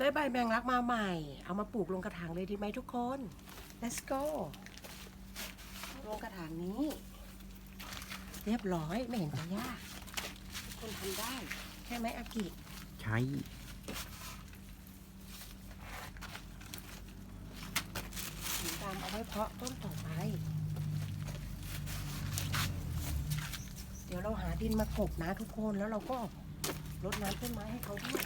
ได้ใบแมงลักมาใหม่ เอามาปลูกลงกระถางเลยดีไหมทุกคน let's go ลงกระถางนี้ เรียบร้อยไม่เห็นจะยากทุกคนทำได้ ใช่ไหมอากิ ใช้สีดำเอาไว้เพาะต้นต่อไป เดี๋ยวเราหาดินมากบนะทุกคนแล้วเราก็ รดน้ำต้นไม้ให้เขาด้วย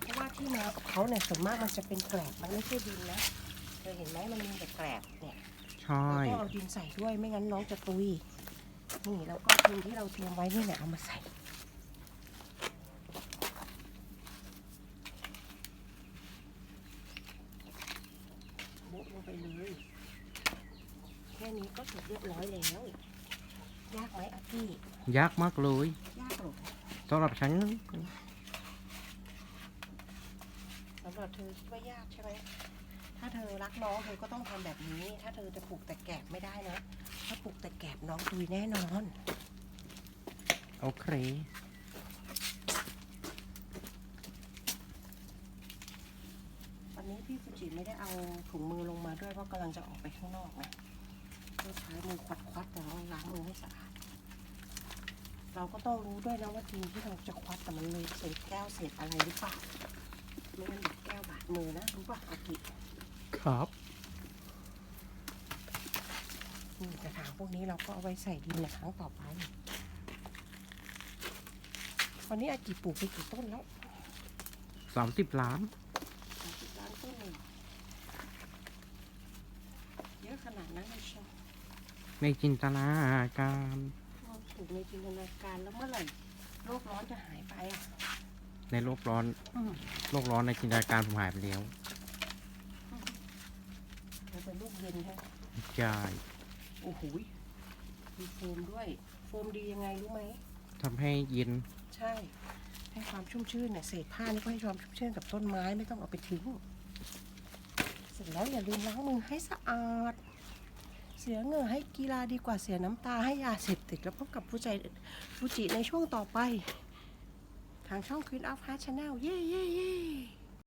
เพราะว่าที่นาของเขาเนี่ยส่วนมากมันจะเป็นแกลบมันไม่ใช่ดินนะเคยเห็นไหมมันมีแต่แกลบเนี่ยใช่เราก็เอาดินใส่ด้วยไม่งั้นน้องจะตุย นี่แล้วก็ดินที่เราเตรียมไว้นี่แหละเอามาใส่โบะลงไปเลย แค่นี้ก็เสร็จเรียบร้อยแล้ว ยากไหมอากี้ยากมากเลย ยากหรอ สำหรับฉันสำหรับเธอคิดว่ายากใช่ไหม ถ้าเธอรักน้องเธอก็ต้องทำแบบนี้ ถ้าเธอจะปลูกแต่แกบไม่ได้นะ ถ้าปลูกแต่แกบน้องตุยแน่นอน โอเค วันนี้พี่ฟูจิไม่ได้เอาถุงมือลงมาด้วยเพราะกำลังจะออกไปข้างนอกนะก็ใช้มือควัดควัดๆแต่ว่าล้างมือให้สะอาด เราก็ต้องรู้ด้วยนะว่าดินที่เราจะควัดแต่มันเลยเศษแก้วเศษอะไรหรือเปล่าไม่งั้นเดี๋ยวแก้วบาดมือนะรู้ป่ะอากิครับนี่กระถางพวกนี้เราก็เอาไว้ใส่ดินในครั้งต่อไปวันนี้อากิปลูกไปกี่ต้นแล้วสามสิบล้านสามสิบล้านต้นเลยเยอะขนาดนั้นเลยเชียวในจินตนาการ เราปลูกในจินตนาการแล้วเมื่อไหร่โลกร้อนจะหายไปอะในโลกร้อนอืมโลกร้อนในจินตนาการผมหายไปแล้วเราเป็นลูกเย็นใช่ไหมใช่โอ้โหยมีโฟมด้วย โฟมดียังไงรู้ไหม ทำให้เย็นใช่ ให้ความชุ่มชื่นเนี่ยเศษผ้านี่ก็ให้ความชุ่มชื่นกับต้นไม้ไม่ต้องเอาไปทิ้ง เสร็จแล้วอย่าลืมล้างมือให้สะอาด เสียเหงื่อให้กีฬาดีกว่าเสียน้ำตาให้ยาเสพติดแล้วพบกับผู้ใจฟูจิในช่วงต่อไป ทางช่องคืนอัพฮาร์ชแนลเย่เย่เย่